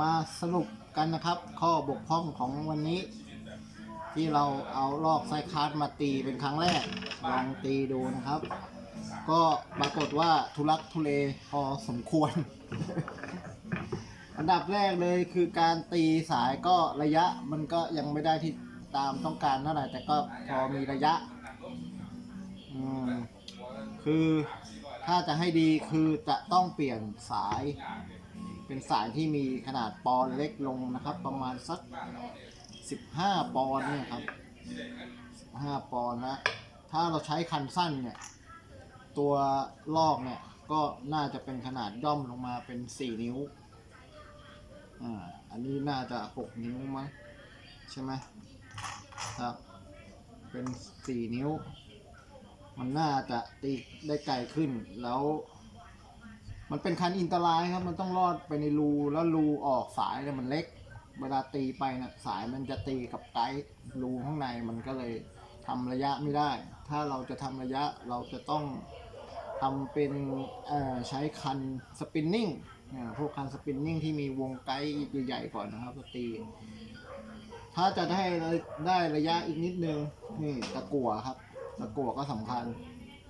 มาสรุปกันนะครับ ข้อบกพร่องของวันนี้ ที่เราเอาลอกไซคาร์ดมาตีเป็นครั้งแรก ลองตีดูนะครับ ก็ปรากฏว่าทุลักทุเลพอสมควร อันดับแรกเลยคือการตีสายก็ระยะมันก็ยังไม่ได้ที่ตามต้องการเท่าไหร่แต่ก็พอมีระยะคือถ้าจะให้ดีคือจะต้องเปลี่ยนสาย เป็นสายที่มีขนาดปอนเล็กลงนะครับ ประมาณสัก 15 ปอนเนี่ยครับ 15 ปอนนะ ถ้าเราใช้คันสั้นเนี่ย ตัวลอกเนี่ยก็น่าจะเป็นขนาดย่อมลงมาเป็น 4 นิ้ว อ่า อันนี้น่าจะ 6 นิ้วมั้งใช่ไหมครับ เป็น 4 นิ้ว มันน่าจะตีได้ไกลขึ้นแล้ว มันเป็นคันอินเตอร์ไลน์ครับ มันต้องรอดไปในรูแล้วรูออกสายเนี่ยมันเล็ก เวลาตีไปนะสายมันจะตีกับไกด์รูข้างในมันก็เลยทำระยะไม่ได้ ถ้าเราจะทำระยะเราจะต้องทำเป็นใช้คันสปินนิ่งพวกคันสปินนิ่งที่มีวงไกด์ใหญ่ๆก่อนนะครับตี ถ้าจะได้ได้ระยะอีกนิดนึงนี่ตะกั่วครับ ตะกั่วก็สำคัญ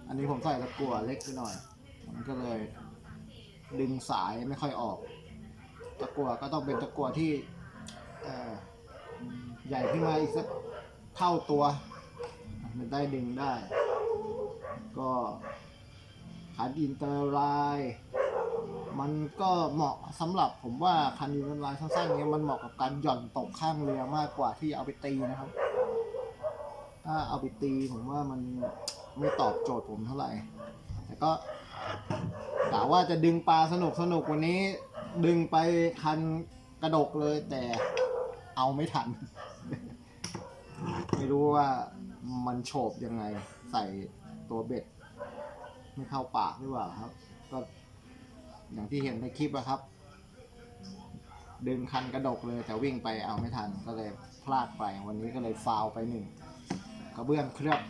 อันนี้ผมใส่ตะกั่วเล็กไปหน่อย มันก็เลย ดึงสายไม่ค่อยออก ตะกั่วก็ต้องเป็นตะกั่วที่ใหญ่ขึ้นมาอีกสักเท่าตัว มันได้ดึงได้ ก็คันอินเตอร์ไลน์มันก็เหมาะสำหรับผมว่าคันอินเตอร์ไลน์สั้นๆเนี้ยมันเหมาะกับการหย่อนตกข้างเรือมากกว่าที่เอาไปตีนะครับ ถ้าเอาไปตีผมว่ามันไม่ตอบโจทย์ผมเท่าไหร่ แต่ก็กะว่าจะดึงปลาสนุกสนุกวันนี้ ดึงไปคันกระดกเลยแต่เอาไม่ทัน ไม่รู้ว่ามันโฉบยังไงใส่ตัวเบ็ด ไม่เข้าปากหรือเปล่าครับ ก็อย่างที่เห็นในคลิปอะครับ ดึงคันกระดกเลยแต่วิ่งไปเอาไม่ทันก็เลยพลาดไปวันนี้ก็เลยฟาวไปหนึ่งกระเบื้องเคลือบ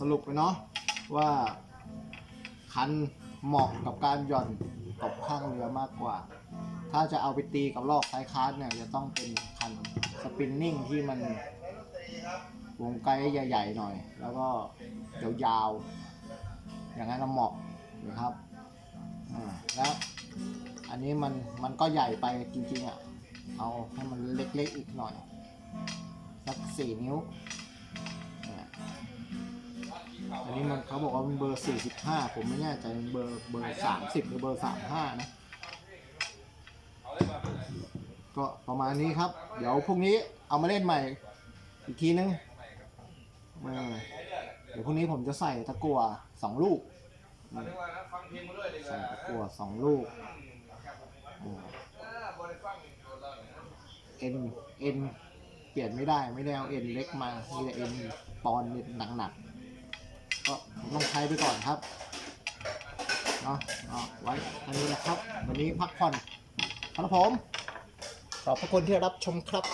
สรุปไปเนาะว่าคันเหมาะกับการหย่อนตกข้างเรือมากกว่า ถ้าจะเอาไปตีกับลอกไซคาร์ดเนี่ยจะต้องเป็นคันสปินนิ่งที่มันวงไกลใหญ่ ๆ หน่อย แล้วก็ยาวๆอย่างนั้นเหมาะนะครับอ่าแล้วอันนี้มันมันก็ใหญ่ไปจริงๆอะ เอาให้มันเล็กๆอีกหน่อยสักสี่นิ้ว อันนี้มันเขาบอกว่ามันเบอร์ 45 ผมไม่แน่ใจมันเบอร์เบอร์ 30 หรือเบอร์ 35 นะ ก็ประมาณนี้ครับ เดี๋ยวพรุ่งนี้เอามาเล่นใหม่อีกทีนึงเดี๋ยวพรุ่งนี้ผมจะใส่ตะกั่วสองลูกใส่ตะกั่วสองลูกเอ็นเอ็นเปลี่ยนไม่ได้ไม่ได้เอาเอ็นเล็กมามีแต่เอ็นปอนด์หนักๆ ก็ลงไทยไปก่อนครับเนาะไว้อันนี้นะครับ วันนี้พักผ่อนครับผม ขอบพระคุณที่รับชมครับ